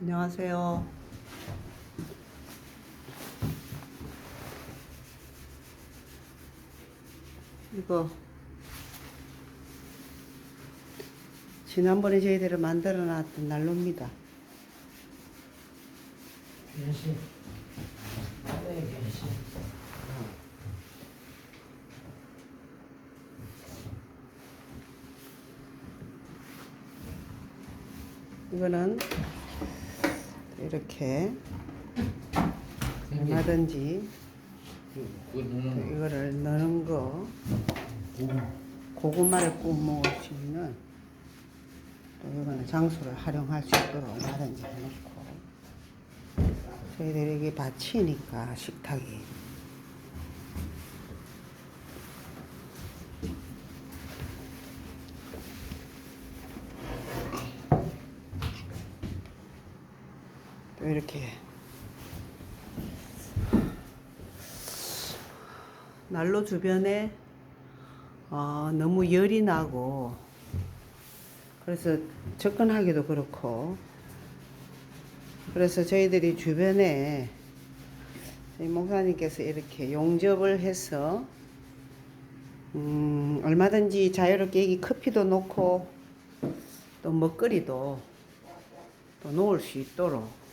안녕하세요. 이거 지난번에 저희들이 만들어 놨던 난로입니다. 변신. 네, 변신. 이거는 이렇게 얼마든지 그거는 이거를 넣는 거. 고구마를 구워 먹을 수 있는 또 이거는 장소를 활용할 수 있도록 얼마든지 해놓고. 저희들이 이게 밭이니까 식탁이 이렇게 난로 주변에 어, 너무 열이 나고 그래서 접근하기도 그렇고 그래서 저희들이 주변에 저희 목사님께서 이렇게 용접을 해서 음, 얼마든지 자유롭게 여기 커피도 놓고 또 먹거리도 또 놓을 수 있도록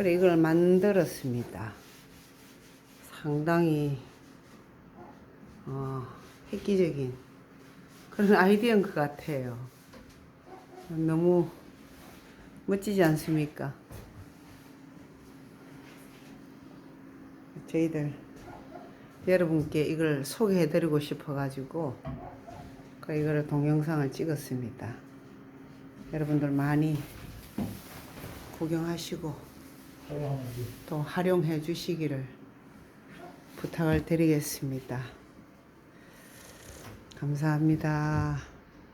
그래 이걸 만들었습니다. 상당히 어, 획기적인 그런 아이디어인 것 같아요. 너무 멋지지 않습니까? 저희들 여러분께 이걸 소개해드리고 싶어가지고 그 이거를 동영상을 찍었습니다. 여러분들 많이 구경하시고. 또 활용해 주시기를 부탁을 드리겠습니다. 감사합니다.